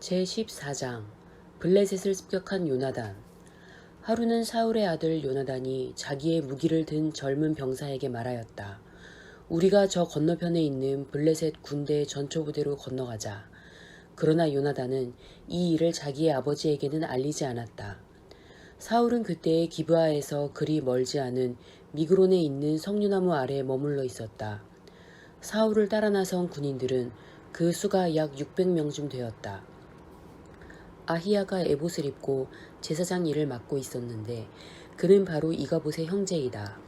제14장 블레셋을 습격한 요나단 하루는 사울의 아들 요나단이 자기의 무기를 든 젊은 병사에게 말하였다. 우리가 저 건너편에 있는 블레셋 군대의 전초부대로 건너가자. 그러나 요나단은 이 일을 자기의 아버지에게는 알리지 않았다. 사울은 그때 기브아에서 그리 멀지 않은 미그론에 있는 석류나무 아래에 머물러 있었다. 사울을 따라 나선 군인들은 그 수가 약 600명쯤 되었다. 아히야가 에봇을 입고 제사장 일을 맡고 있었는데 그는 바로 이가봇의 형제이다.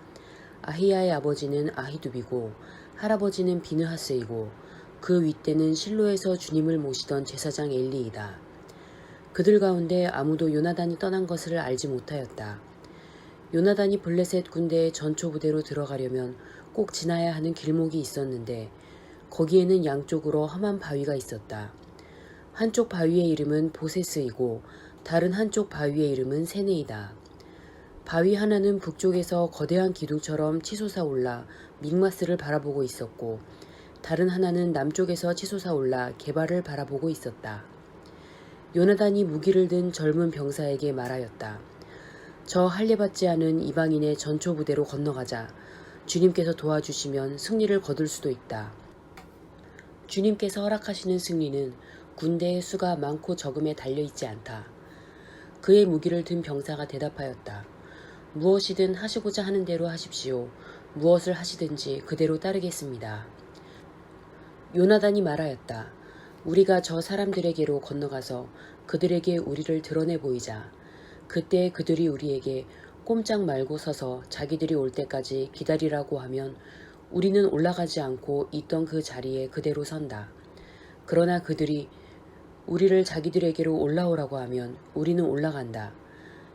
아히야의 아버지는 아히두비고 할아버지는 비느하스이고 그 윗대는 실로에서 주님을 모시던 제사장 엘리이다. 그들 가운데 아무도 요나단이 떠난 것을 알지 못하였다. 요나단이 블레셋 군대의 전초 부대로 들어가려면 꼭 지나야 하는 길목이 있었는데 거기에는 양쪽으로 험한 바위가 있었다. 한쪽 바위의 이름은 보세스이고 다른 한쪽 바위의 이름은 세네이다. 바위 하나는 북쪽에서 거대한 기둥처럼 치솟아 올라 믹마스를 바라보고 있었고 다른 하나는 남쪽에서 치솟아 올라 개발을 바라보고 있었다. 요나단이 무기를 든 젊은 병사에게 말하였다. 저 할례받지 않은 이방인의 전초 부대로 건너가자. 주님께서 도와주시면 승리를 거둘 수도 있다. 주님께서 허락하시는 승리는 군대의 수가 많고 적음에 달려있지 않다. 그의 무기를 든 병사가 대답하였다. 무엇이든 하시고자 하는 대로 하십시오. 무엇을 하시든지 그대로 따르겠습니다. 요나단이 말하였다. 우리가 저 사람들에게로 건너가서 그들에게 우리를 드러내 보이자. 그때 그들이 우리에게 꼼짝 말고 서서 자기들이 올 때까지 기다리라고 하면 우리는 올라가지 않고 있던 그 자리에 그대로 선다. 그러나 그들이 우리를 자기들에게로 올라오라고 하면 우리는 올라간다.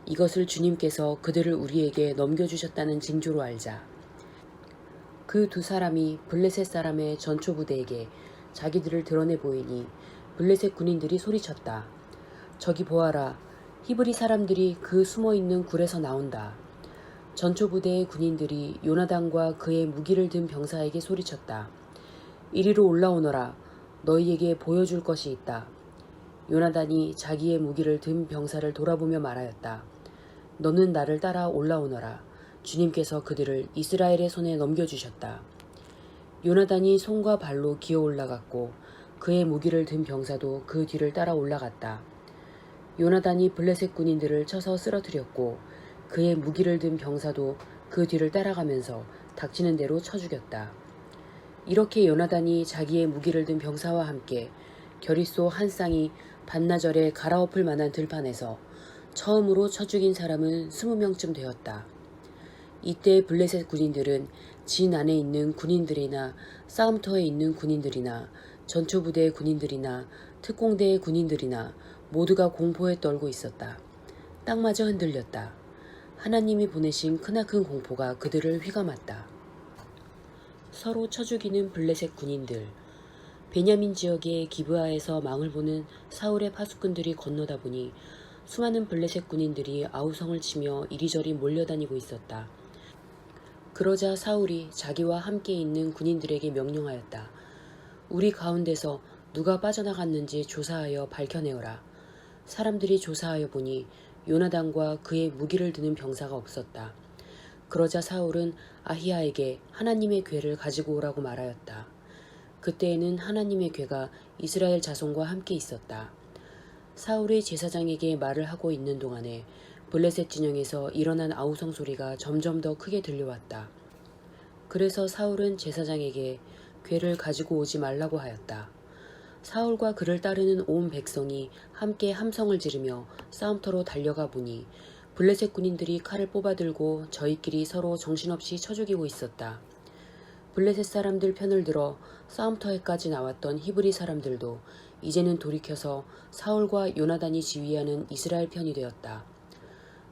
이것을 주님께서 그들을 우리에게 넘겨주셨다는 징조로 알자. 그 두 사람이 블레셋 사람의 전초 부대에게 자기들을 드러내 보이니 블레셋 군인들이 소리쳤다. 저기 보아라. 히브리 사람들이 그 숨어 있는 굴에서 나온다. 전초 부대의 군인들이 요나단과 그의 무기를 든 병사에게 소리쳤다. 이리로 올라오너라. 너희에게 보여줄 것이 있다. 요나단이 자기의 무기를 든 병사를 돌아보며 말하였다. 너는 나를 따라 올라오너라. 주님께서 그들을 이스라엘의 손에 넘겨주셨다. 요나단이 손과 발로 기어 올라갔고 그의 무기를 든 병사도 그 뒤를 따라 올라갔다. 요나단이 블레셋 군인들을 쳐서 쓰러뜨렸고 그의 무기를 든 병사도 그 뒤를 따라가면서 닥치는 대로 쳐 죽였다. 이렇게 요나단이 자기의 무기를 든 병사와 함께 결의소 한 쌍이 반나절에 갈아엎을 만한 들판에서 처음으로 쳐 죽인 사람은 스무 명쯤 되었다. 이때 블레셋 군인들은 진 안에 있는 군인들이나 싸움터에 있는 군인들이나 전초부대의 군인들이나 특공대의 군인들이나 모두가 공포에 떨고 있었다. 땅마저 흔들렸다. 하나님이 보내신 크나큰 공포가 그들을 휘감았다. 서로 쳐 죽이는 블레셋 군인들. 베냐민 지역의 기브아에서 망을 보는 사울의 파수꾼들이 건너다 보니 수많은 블레셋 군인들이 아우성을 치며 이리저리 몰려다니고 있었다. 그러자 사울이 자기와 함께 있는 군인들에게 명령하였다. 우리 가운데서 누가 빠져나갔는지 조사하여 밝혀내어라. 사람들이 조사하여 보니 요나단과 그의 무기를 드는 병사가 없었다. 그러자 사울은 아히야에게 하나님의 괴를 가지고 오라고 말하였다. 그때에는 하나님의 괴가 이스라엘 자손과 함께 있었다. 사울이 제사장에게 말을 하고 있는 동안에 블레셋 진영에서 일어난 아우성 소리가 점점 더 크게 들려왔다. 그래서 사울은 제사장에게 괴를 가지고 오지 말라고 하였다. 사울과 그를 따르는 온 백성이 함께 함성을 지르며 싸움터로 달려가 보니 블레셋 군인들이 칼을 뽑아들고 저희끼리 서로 정신없이 쳐 죽이고 있었다. 블레셋 사람들 편을 들어 싸움터에까지 나왔던 히브리 사람들도 이제는 돌이켜서 사울과 요나단이 지휘하는 이스라엘 편이 되었다.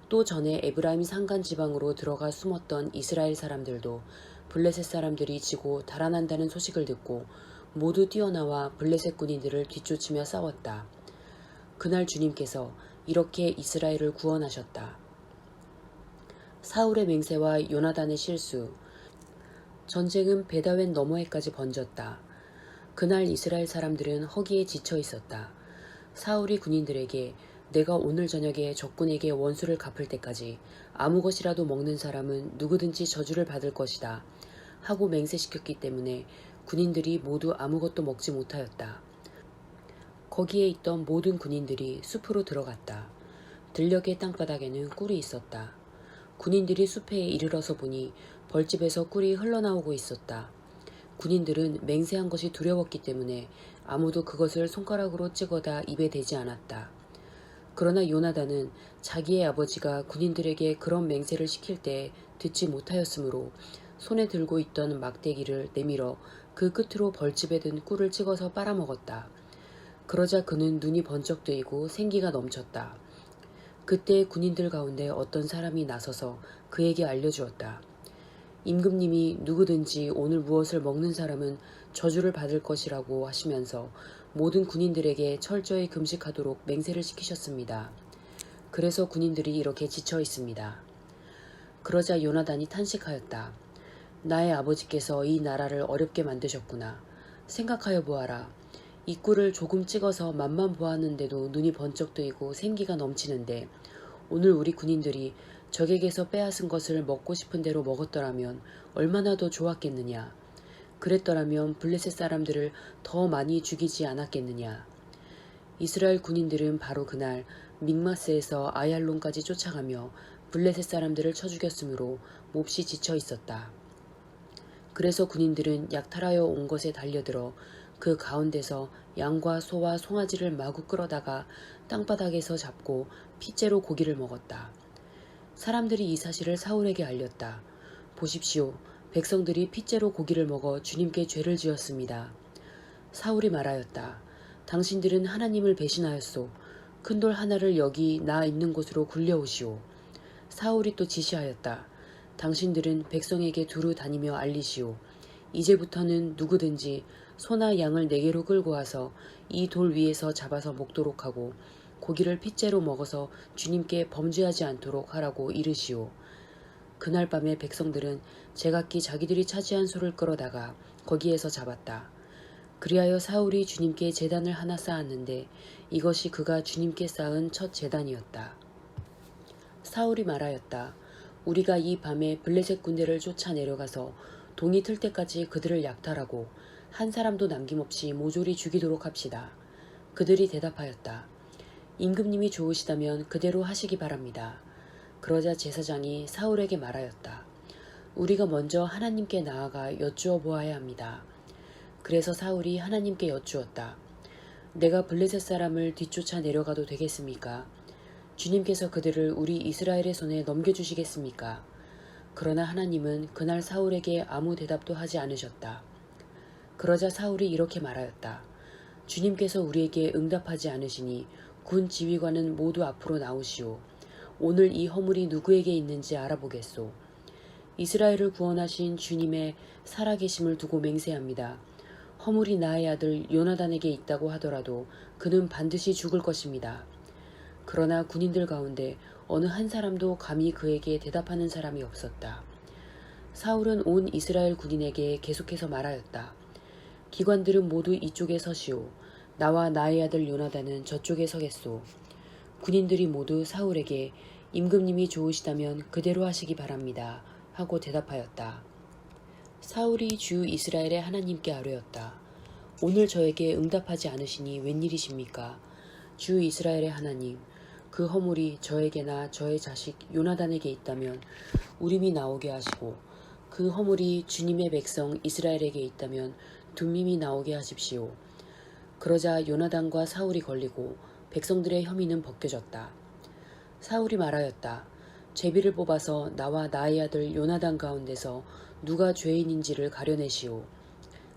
또 전에 에브라임 산간 지방으로 들어가 숨었던 이스라엘 사람들도 블레셋 사람들이 지고 달아난다는 소식을 듣고 모두 뛰어나와 블레셋 군인들을 뒤쫓으며 싸웠다. 그날 주님께서 이렇게 이스라엘을 구원하셨다. 사울의 맹세와 요나단의 실수. 전쟁은 베다웬 너머에까지 번졌다. 그날 이스라엘 사람들은 허기에 지쳐 있었다. 사울이 군인들에게 내가 오늘 저녁에 적군에게 원수를 갚을 때까지 아무 것이라도 먹는 사람은 누구든지 저주를 받을 것이다. 하고 맹세시켰기 때문에 군인들이 모두 아무것도 먹지 못하였다. 거기에 있던 모든 군인들이 숲으로 들어갔다. 들녘의 땅바닥에는 꿀이 있었다. 군인들이 숲에 이르러서 보니 벌집에서 꿀이 흘러나오고 있었다. 군인들은 맹세한 것이 두려웠기 때문에 아무도 그것을 손가락으로 찍어다 입에 대지 않았다. 그러나 요나단은 자기의 아버지가 군인들에게 그런 맹세를 시킬 때 듣지 못하였으므로 손에 들고 있던 막대기를 내밀어 그 끝으로 벌집에 든 꿀을 찍어서 빨아먹었다. 그러자 그는 눈이 번쩍 뜨이고 생기가 넘쳤다. 그때 군인들 가운데 어떤 사람이 나서서 그에게 알려주었다. 임금님이 누구든지 오늘 무엇을 먹는 사람은 저주를 받을 것이라고 하시면서 모든 군인들에게 철저히 금식하도록 맹세를 시키셨습니다. 그래서 군인들이 이렇게 지쳐 있습니다. 그러자 요나단이 탄식하였다. 나의 아버지께서 이 나라를 어렵게 만드셨구나. 생각하여 보아라. 이 꿀을 조금 찍어서 맛만 보았는데도 눈이 번쩍 뜨이고 생기가 넘치는데 오늘 우리 군인들이 적에게서 빼앗은 것을 먹고 싶은 대로 먹었더라면 얼마나 더 좋았겠느냐. 그랬더라면 블레셋 사람들을 더 많이 죽이지 않았겠느냐. 이스라엘 군인들은 바로 그날 믹마스에서 아얄론까지 쫓아가며 블레셋 사람들을 쳐 죽였으므로 몹시 지쳐 있었다. 그래서 군인들은 약탈하여 온 것에 달려들어 그 가운데서 양과 소와 송아지를 마구 끌어다가 땅바닥에서 잡고 핏째로 고기를 먹었다. 사람들이 이 사실을 사울에게 알렸다. 보십시오. 백성들이 핏째로 고기를 먹어 주님께 죄를 지었습니다. 사울이 말하였다. 당신들은 하나님을 배신하였소. 큰 돌 하나를 여기 나 있는 곳으로 굴려오시오. 사울이 또 지시하였다. 당신들은 백성에게 두루 다니며 알리시오. 이제부터는 누구든지 소나 양을 네개로 끌고 와서 이 돌 위에서 잡아서 먹도록 하고 고기를 핏째로 먹어서 주님께 범죄하지 않도록 하라고 이르시오. 그날 밤에 백성들은 제각기 자기들이 차지한 소를 끌어다가 거기에서 잡았다. 그리하여 사울이 주님께 재단을 하나 쌓았는데 이것이 그가 주님께 쌓은 첫 재단이었다. 사울이 말하였다. 우리가 이 밤에 블레셋 군대를 쫓아 내려가서 동이 틀 때까지 그들을 약탈하고 한 사람도 남김없이 모조리 죽이도록 합시다. 그들이 대답하였다. 임금님이 좋으시다면 그대로 하시기 바랍니다. 그러자 제사장이 사울에게 말하였다. 우리가 먼저 하나님께 나아가 여쭈어 보아야 합니다. 그래서 사울이 하나님께 여쭈었다. 내가 블레셋 사람을 뒤쫓아 내려가도 되겠습니까? 주님께서 그들을 우리 이스라엘의 손에 넘겨주시겠습니까? 그러나 하나님은 그날 사울에게 아무 대답도 하지 않으셨다. 그러자 사울이 이렇게 말하였다. 주님께서 우리에게 응답하지 않으시니 군 지휘관은 모두 앞으로 나오시오. 오늘 이 허물이 누구에게 있는지 알아보겠소. 이스라엘을 구원하신 주님의 살아계심을 두고 맹세합니다. 허물이 나의 아들 요나단에게 있다고 하더라도 그는 반드시 죽을 것입니다. 그러나 군인들 가운데 어느 한 사람도 감히 그에게 대답하는 사람이 없었다. 사울은 온 이스라엘 군인에게 계속해서 말하였다. 기관들은 모두 이쪽에 서시오. 나와 나의 아들 요나단은 저쪽에 서겠소. 군인들이 모두 사울에게 임금님이 좋으시다면 그대로 하시기 바랍니다. 하고 대답하였다. 사울이 주 이스라엘의 하나님께 아뢰었다. 오늘 저에게 응답하지 않으시니 웬일이십니까? 주 이스라엘의 하나님, 그 허물이 저에게나 저의 자식 요나단에게 있다면 우림이 나오게 하시고 그 허물이 주님의 백성 이스라엘에게 있다면 둠밈이 나오게 하십시오. 그러자 요나단과 사울이 걸리고 백성들의 혐의는 벗겨졌다. 사울이 말하였다. 제비를 뽑아서 나와 나의 아들 요나단 가운데서 누가 죄인인지를 가려내시오.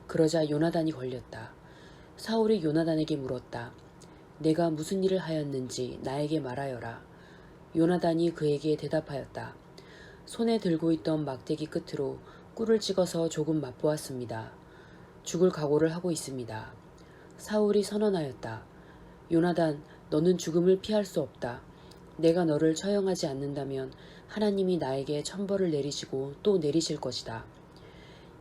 그러자 요나단이 걸렸다. 사울이 요나단에게 물었다. 내가 무슨 일을 하였는지 나에게 말하여라. 요나단이 그에게 대답하였다. 손에 들고 있던 막대기 끝으로 꿀을 찍어서 조금 맛보았습니다. 죽을 각오를 하고 있습니다. 사울이 선언하였다. 요나단, 너는 죽음을 피할 수 없다. 내가 너를 처형하지 않는다면 하나님이 나에게 천벌을 내리시고 또 내리실 것이다.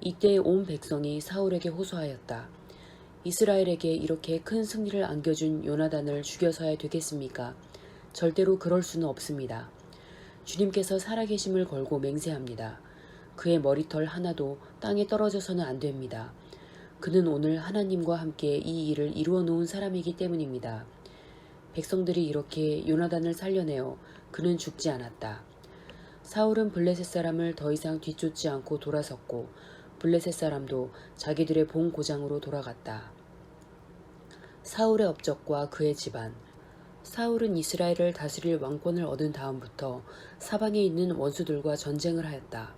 이때 온 백성이 사울에게 호소하였다. 이스라엘에게 이렇게 큰 승리를 안겨준 요나단을 죽여서야 되겠습니까? 절대로 그럴 수는 없습니다. 주님께서 살아계심을 걸고 맹세합니다. 그의 머리털 하나도 땅에 떨어져서는 안 됩니다. 그는 오늘 하나님과 함께 이 일을 이루어 놓은 사람이기 때문입니다. 백성들이 이렇게 요나단을 살려내어 그는 죽지 않았다. 사울은 블레셋 사람을 더 이상 뒤쫓지 않고 돌아섰고 블레셋 사람도 자기들의 본 고장으로 돌아갔다. 사울의 업적과 그의 집안 사울은 이스라엘을 다스릴 왕권을 얻은 다음부터 사방에 있는 원수들과 전쟁을 하였다.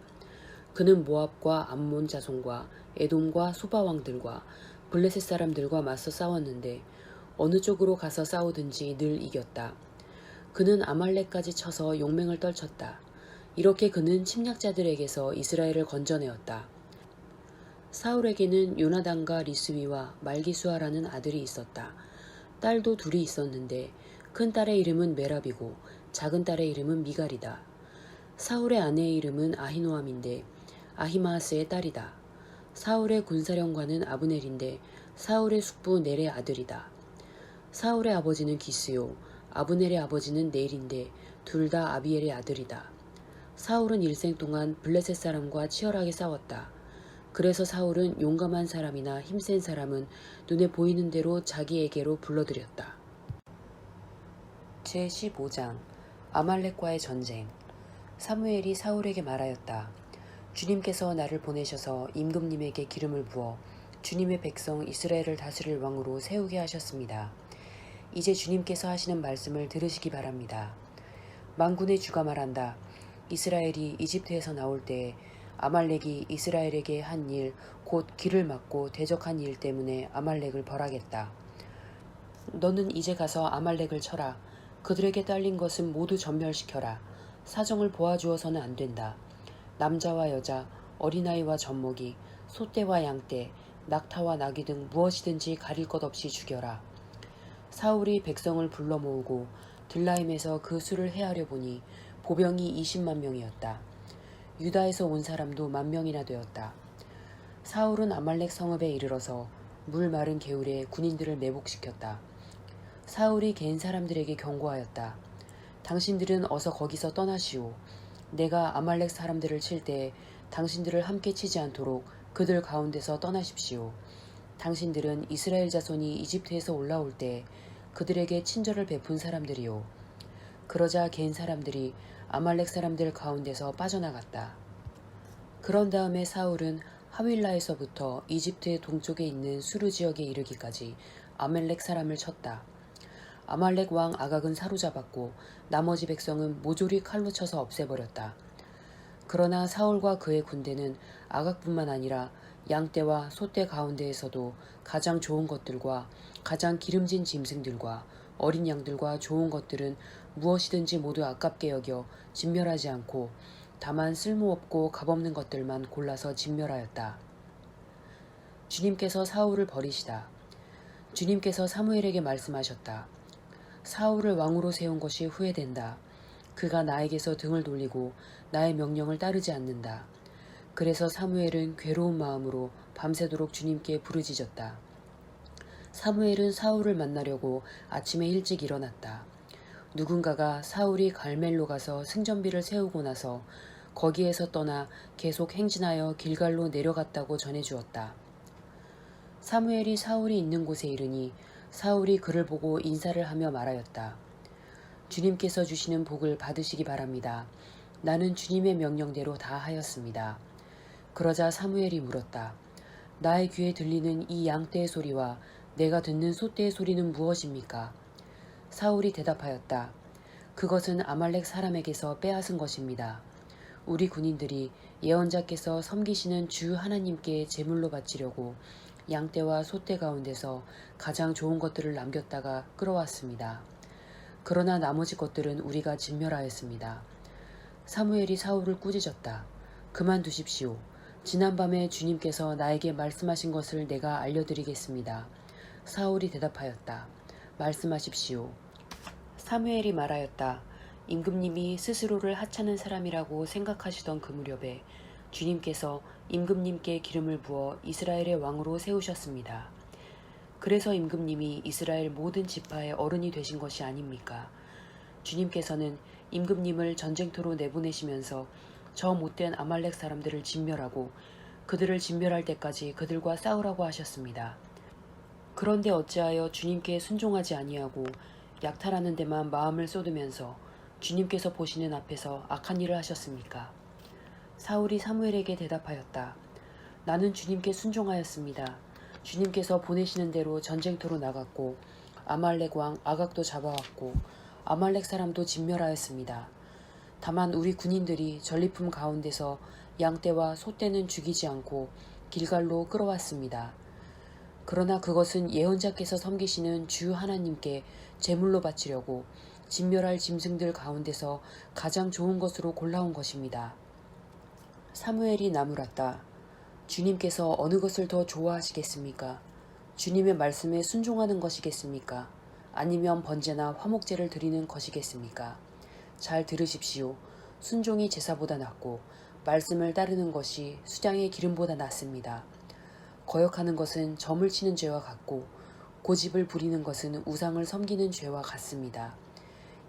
그는 모압과 암몬 자손과 에돔과 소바 왕들과 블레셋 사람들과 맞서 싸웠는데 어느 쪽으로 가서 싸우든지 늘 이겼다. 그는 아말렉까지 쳐서 용맹을 떨쳤다. 이렇게 그는 침략자들에게서 이스라엘을 건져내었다. 사울에게는 요나단과 리스위와 말기수아라는 아들이 있었다. 딸도 둘이 있었는데 큰 딸의 이름은 메랍이고 작은 딸의 이름은 미갈이다. 사울의 아내의 이름은 아히노암인데 아히마하스의 딸이다. 사울의 군사령관은 아브넬인데 사울의 숙부 넬의 아들이다. 사울의 아버지는 기스요 아브넬의 아버지는 넬인데 둘 다 아비엘의 아들이다. 사울은 일생 동안 블레셋 사람과 치열하게 싸웠다. 그래서 사울은 용감한 사람이나 힘센 사람은 눈에 보이는 대로 자기에게로 불러들였다. 제15장 아말렉과의 전쟁 사무엘이 사울에게 말하였다. 주님께서 나를 보내셔서 임금님에게 기름을 부어 주님의 백성 이스라엘을 다스릴 왕으로 세우게 하셨습니다. 이제 주님께서 하시는 말씀을 들으시기 바랍니다. 만군의 주가 말한다. 이스라엘이 이집트에서 나올 때에 아말렉이 이스라엘에게 한 일, 곧 길을 막고 대적한 일 때문에 아말렉을 벌하겠다. 너는 이제 가서 아말렉을 쳐라. 그들에게 딸린 것은 모두 전멸시켜라. 사정을 보아주어서는 안 된다. 남자와 여자, 어린아이와 젖먹이, 소떼와 양떼, 낙타와 나귀 등 무엇이든지 가릴 것 없이 죽여라. 사울이 백성을 불러 모으고 들라임에서 그 수를 헤아려 보니 보병이 20만 명이었다. 유다에서 온 사람도 만 명이나 되었다. 사울은 아말렉 성읍에 이르러서 물 마른 개울에 군인들을 매복시켰다. 사울이 개인 사람들에게 경고하였다. 당신들은 어서 거기서 떠나시오. 내가 아말렉 사람들을 칠 때 당신들을 함께 치지 않도록 그들 가운데서 떠나십시오. 당신들은 이스라엘 자손이 이집트에서 올라올 때 그들에게 친절을 베푼 사람들이요. 그러자 개인 사람들이 아말렉 사람들 가운데서 빠져나갔다. 그런 다음에 사울은 하윌라에서부터 이집트의 동쪽에 있는 수르 지역에 이르기까지 아멜렉 사람을 쳤다. 아말렉 왕 아각은 사로잡았고 나머지 백성은 모조리 칼로 쳐서 없애버렸다. 그러나 사울과 그의 군대는 아각뿐만 아니라 양떼와 소떼 가운데에서도 가장 좋은 것들과 가장 기름진 짐승들과 어린 양들과 좋은 것들은 무엇이든지 모두 아깝게 여겨 진멸하지 않고 다만 쓸모없고 값없는 것들만 골라서 진멸하였다. 주님께서 사울을 버리시다. 주님께서 사무엘에게 말씀하셨다. 사울을 왕으로 세운 것이 후회된다. 그가 나에게서 등을 돌리고 나의 명령을 따르지 않는다. 그래서 사무엘은 괴로운 마음으로 밤새도록 주님께 부르짖었다. 사무엘은 사울을 만나려고 아침에 일찍 일어났다. 누군가가 사울이 갈멜로 가서 승전비를 세우고 나서 거기에서 떠나 계속 행진하여 길갈로 내려갔다고 전해주었다. 사무엘이 사울이 있는 곳에 이르니 사울이 그를 보고 인사를 하며 말하였다. 주님께서 주시는 복을 받으시기 바랍니다. 나는 주님의 명령대로 다 하였습니다. 그러자 사무엘이 물었다. 나의 귀에 들리는 이 양떼의 소리와 내가 듣는 소떼의 소리는 무엇입니까? 사울이 대답하였다. 그것은 아말렉 사람에게서 빼앗은 것입니다. 우리 군인들이 예언자께서 섬기시는 주 하나님께 제물로 바치려고 양떼와 소떼 가운데서 가장 좋은 것들을 남겼다가 끌어왔습니다. 그러나 나머지 것들은 우리가 진멸하였습니다. 사무엘이 사울을 꾸짖었다. 그만두십시오. 지난밤에 주님께서 나에게 말씀하신 것을 내가 알려드리겠습니다. 사울이 대답하였다. 말씀하십시오. 사무엘이 말하였다. 임금님이 스스로를 하찮은 사람이라고 생각하시던 그 무렵에 주님께서 임금님께 기름을 부어 이스라엘의 왕으로 세우셨습니다. 그래서 임금님이 이스라엘 모든 지파의 어른이 되신 것이 아닙니까? 주님께서는 임금님을 전쟁터로 내보내시면서 저 못된 아말렉 사람들을 진멸하고 그들을 진멸할 때까지 그들과 싸우라고 하셨습니다. 그런데 어찌하여 주님께 순종하지 아니하고 약탈하는 데만 마음을 쏟으면서 주님께서 보시는 앞에서 악한 일을 하셨습니까? 사울이 사무엘에게 대답하였다. 나는 주님께 순종하였습니다. 주님께서 보내시는 대로 전쟁터로 나갔고 아말렉 왕 아각도 잡아왔고 아말렉 사람도 진멸하였습니다. 다만 우리 군인들이 전리품 가운데서 양떼와 소떼는 죽이지 않고 길갈로 끌어왔습니다. 그러나 그것은 예언자께서 섬기시는 주 하나님께 제물로 바치려고 진멸할 짐승들 가운데서 가장 좋은 것으로 골라온 것입니다. 사무엘이 나무랐다. 주님께서 어느 것을 더 좋아하시겠습니까? 주님의 말씀에 순종하는 것이겠습니까? 아니면 번제나 화목제를 드리는 것이겠습니까? 잘 들으십시오. 순종이 제사보다 낫고 말씀을 따르는 것이 수장의 기름보다 낫습니다. 거역하는 것은 점을 치는 죄와 같고 고집을 부리는 것은 우상을 섬기는 죄와 같습니다.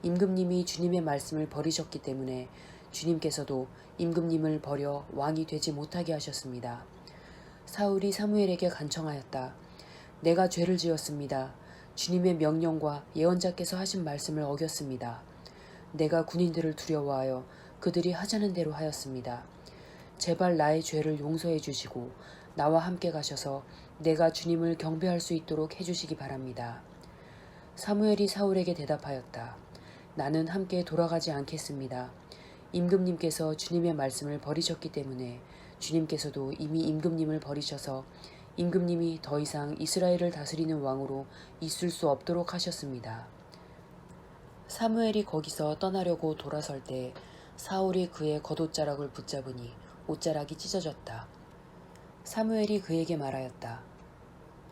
임금님이 주님의 말씀을 버리셨기 때문에 주님께서도 임금님을 버려 왕이 되지 못하게 하셨습니다. 사울이 사무엘에게 간청하였다. 내가 죄를 지었습니다. 주님의 명령과 예언자께서 하신 말씀을 어겼습니다. 내가 군인들을 두려워하여 그들이 하자는 대로 하였습니다. 제발 나의 죄를 용서해 주시고 나와 함께 가셔서 내가 주님을 경배할 수 있도록 해주시기 바랍니다. 사무엘이 사울에게 대답하였다. 나는 함께 돌아가지 않겠습니다. 임금님께서 주님의 말씀을 버리셨기 때문에 주님께서도 이미 임금님을 버리셔서 임금님이 더 이상 이스라엘을 다스리는 왕으로 있을 수 없도록 하셨습니다. 사무엘이 거기서 떠나려고 돌아설 때 사울이 그의 겉옷자락을 붙잡으니 옷자락이 찢어졌다. 사무엘이 그에게 말하였다.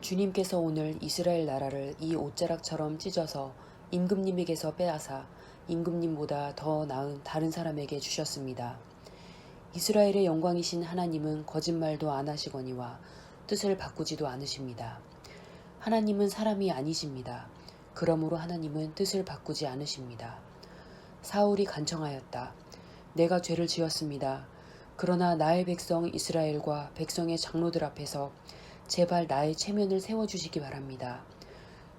주님께서 오늘 이스라엘 나라를 이 옷자락처럼 찢어서 임금님에게서 빼앗아 임금님보다 더 나은 다른 사람에게 주셨습니다. 이스라엘의 영광이신 하나님은 거짓말도 안 하시거니와 뜻을 바꾸지도 않으십니다. 하나님은 사람이 아니십니다. 그러므로 하나님은 뜻을 바꾸지 않으십니다. 사울이 간청하였다. 내가 죄를 지었습니다. 그러나 나의 백성 이스라엘과 백성의 장로들 앞에서 제발 나의 체면을 세워주시기 바랍니다.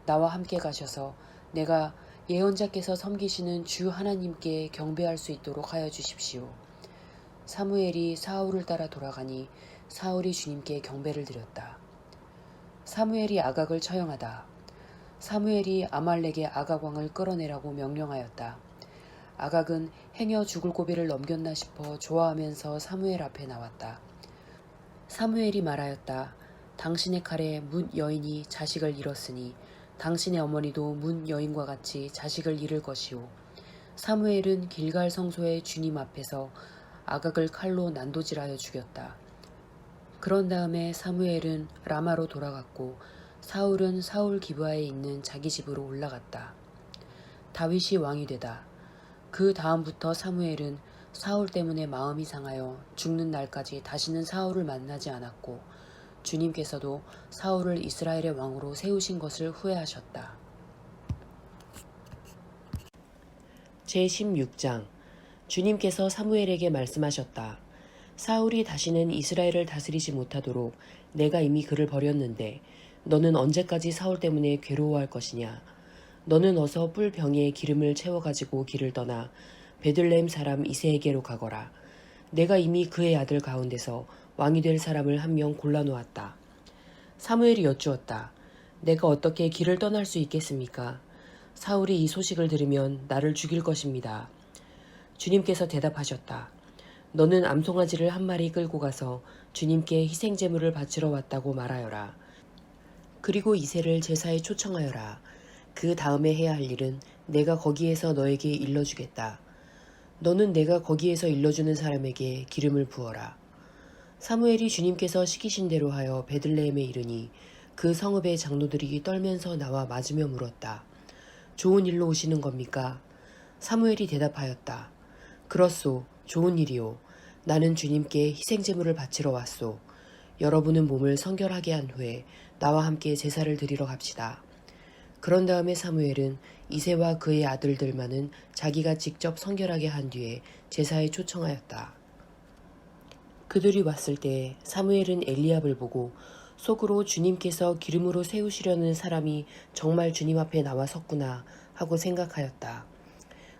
나와 함께 가셔서 내가 예언자께서 섬기시는 주 하나님께 경배할 수 있도록 하여 주십시오. 사무엘이 사울을 따라 돌아가니 사울이 주님께 경배를 드렸다. 사무엘이 아각을 처형하다. 사무엘이 아말렉의 아각왕을 끌어내라고 명령하였다. 아각은 행여 죽을 고비를 넘겼나 싶어 좋아하면서 사무엘 앞에 나왔다. 사무엘이 말하였다. 당신의 칼에 문 여인이 자식을 잃었으니 당신의 어머니도 문 여인과 같이 자식을 잃을 것이오. 사무엘은 길갈 성소의 주님 앞에서 아각을 칼로 난도질하여 죽였다. 그런 다음에 사무엘은 라마로 돌아갔고 사울은 사울 기브아에 있는 자기 집으로 올라갔다. 다윗이 왕이 되다. 그 다음부터 사무엘은 사울 때문에 마음이 상하여 죽는 날까지 다시는 사울을 만나지 않았고 주님께서도 사울을 이스라엘의 왕으로 세우신 것을 후회하셨다. 제16장 주님께서 사무엘에게 말씀하셨다. 사울이 다시는 이스라엘을 다스리지 못하도록 내가 이미 그를 버렸는데 너는 언제까지 사울 때문에 괴로워할 것이냐? 너는 어서 뿔 병에 기름을 채워가지고 길을 떠나 베들레헴 사람 이세에게로 가거라. 내가 이미 그의 아들 가운데서 왕이 될 사람을 한 명 골라놓았다. 사무엘이 여쭈었다. 내가 어떻게 길을 떠날 수 있겠습니까? 사울이 이 소식을 들으면 나를 죽일 것입니다. 주님께서 대답하셨다. 너는 암송아지를 한 마리 끌고 가서 주님께 희생제물을 바치러 왔다고 말하여라. 그리고 이세를 제사에 초청하여라. 그 다음에 해야 할 일은 내가 거기에서 너에게 일러주겠다. 너는 내가 거기에서 일러주는 사람에게 기름을 부어라. 사무엘이 주님께서 시키신 대로 하여 베들레헴에 이르니 그 성읍의 장로들이 떨면서 나와 맞으며 물었다. 좋은 일로 오시는 겁니까? 사무엘이 대답하였다. 그렇소. 좋은 일이오. 나는 주님께 희생 제물을 바치러 왔소. 여러분은 몸을 성결하게 한 후에 나와 함께 제사를 드리러 갑시다. 그런 다음에 사무엘은 이세와 그의 아들들만은 자기가 직접 성결하게 한 뒤에 제사에 초청하였다. 그들이 왔을 때 사무엘은 엘리압을 보고 속으로 주님께서 기름으로 세우시려는 사람이 정말 주님 앞에 나와 섰구나 하고 생각하였다.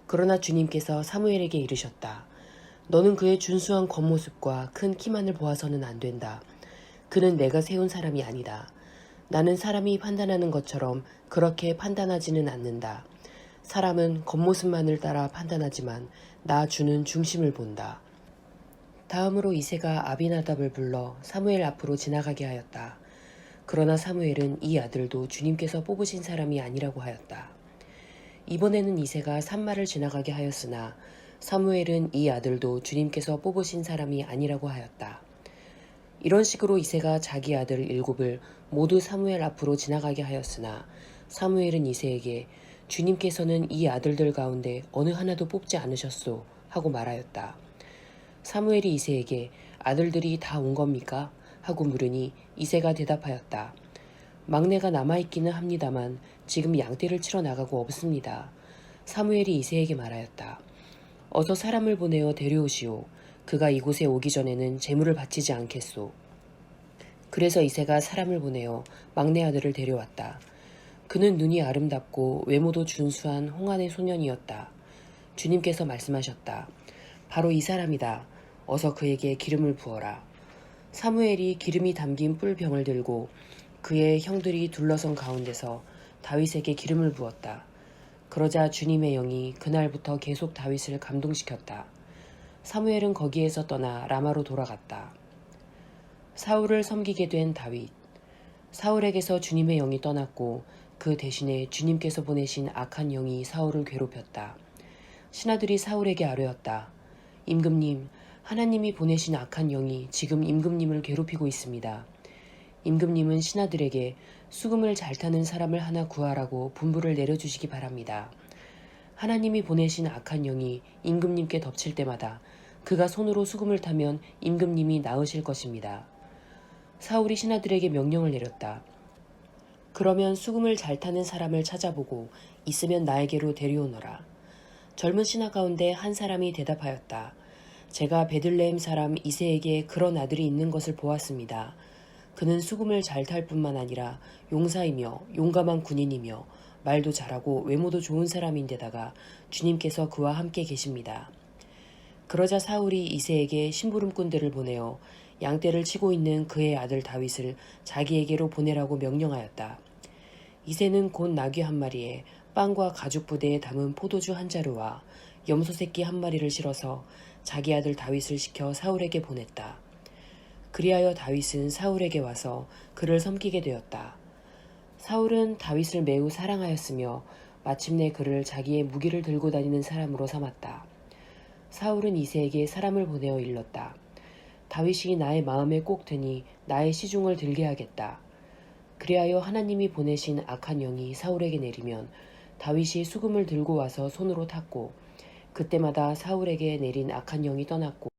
그러나 주님께서 사무엘에게 이르셨다. 너는 그의 준수한 겉모습과 큰 키만을 보아서는 안 된다. 그는 내가 세운 사람이 아니다. 나는 사람이 판단하는 것처럼 그렇게 판단하지는 않는다. 사람은 겉모습만을 따라 판단하지만 나 주는 중심을 본다. 다음으로 이세가 아비나답을 불러 사무엘 앞으로 지나가게 하였다. 그러나 사무엘은 이 아들도 주님께서 뽑으신 사람이 아니라고 하였다. 이번에는 이세가 산마를 지나가게 하였으나 사무엘은 이 아들도 주님께서 뽑으신 사람이 아니라고 하였다. 이런 식으로 이세가 자기 아들 일곱을 모두 사무엘 앞으로 지나가게 하였으나 사무엘은 이세에게 주님께서는 이 아들들 가운데 어느 하나도 뽑지 않으셨소 하고 말하였다. 사무엘이 이세에게 아들들이 다 온 겁니까? 하고 물으니 이세가 대답하였다. 막내가 남아있기는 합니다만 지금 양떼를 치러 나가고 없습니다. 사무엘이 이세에게 말하였다. 어서 사람을 보내어 데려오시오. 그가 이곳에 오기 전에는 재물을 바치지 않겠소. 그래서 이세가 사람을 보내어 막내 아들을 데려왔다. 그는 눈이 아름답고 외모도 준수한 홍안의 소년이었다. 주님께서 말씀하셨다. 바로 이 사람이다. 어서 그에게 기름을 부어라. 사무엘이 기름이 담긴 뿔병을 들고 그의 형들이 둘러선 가운데서 다윗에게 기름을 부었다. 그러자 주님의 영이 그날부터 계속 다윗을 감동시켰다. 사무엘은 거기에서 떠나 라마로 돌아갔다. 사울을 섬기게 된 다윗. 사울에게서 주님의 영이 떠났고 그 대신에 주님께서 보내신 악한 영이 사울을 괴롭혔다. 신하들이 사울에게 아뢰었다. 임금님, 하나님이 보내신 악한 영이 지금 임금님을 괴롭히고 있습니다. 임금님은 신하들에게 수금을 잘 타는 사람을 하나 구하라고 분부를 내려주시기 바랍니다. 하나님이 보내신 악한 영이 임금님께 덮칠 때마다 그가 손으로 수금을 타면 임금님이 나으실 것입니다. 사울이 신하들에게 명령을 내렸다. 그러면 수금을 잘 타는 사람을 찾아보고 있으면 나에게로 데려오너라. 젊은 신하 가운데 한 사람이 대답하였다. 제가 베들레헴 사람 이세에게 그런 아들이 있는 것을 보았습니다. 그는 수금을 잘 탈 뿐만 아니라 용사이며 용감한 군인이며 말도 잘하고 외모도 좋은 사람인데다가 주님께서 그와 함께 계십니다. 그러자 사울이 이세에게 심부름꾼들을 보내어 양떼를 치고 있는 그의 아들 다윗을 자기에게로 보내라고 명령하였다. 이세는 곧 나귀 한 마리에 빵과 가죽 부대에 담은 포도주 한 자루와 염소 새끼 한 마리를 실어서 자기 아들 다윗을 시켜 사울에게 보냈다. 그리하여 다윗은 사울에게 와서 그를 섬기게 되었다. 사울은 다윗을 매우 사랑하였으며 마침내 그를 자기의 무기를 들고 다니는 사람으로 삼았다. 사울은 이세에게 사람을 보내어 일렀다. 다윗이 나의 마음에 꼭 드니 나의 시중을 들게 하겠다. 그리하여 하나님이 보내신 악한 영이 사울에게 내리면 다윗이 수금을 들고 와서 손으로 탔고 그때마다 사울에게 내린 악한 영이 떠났고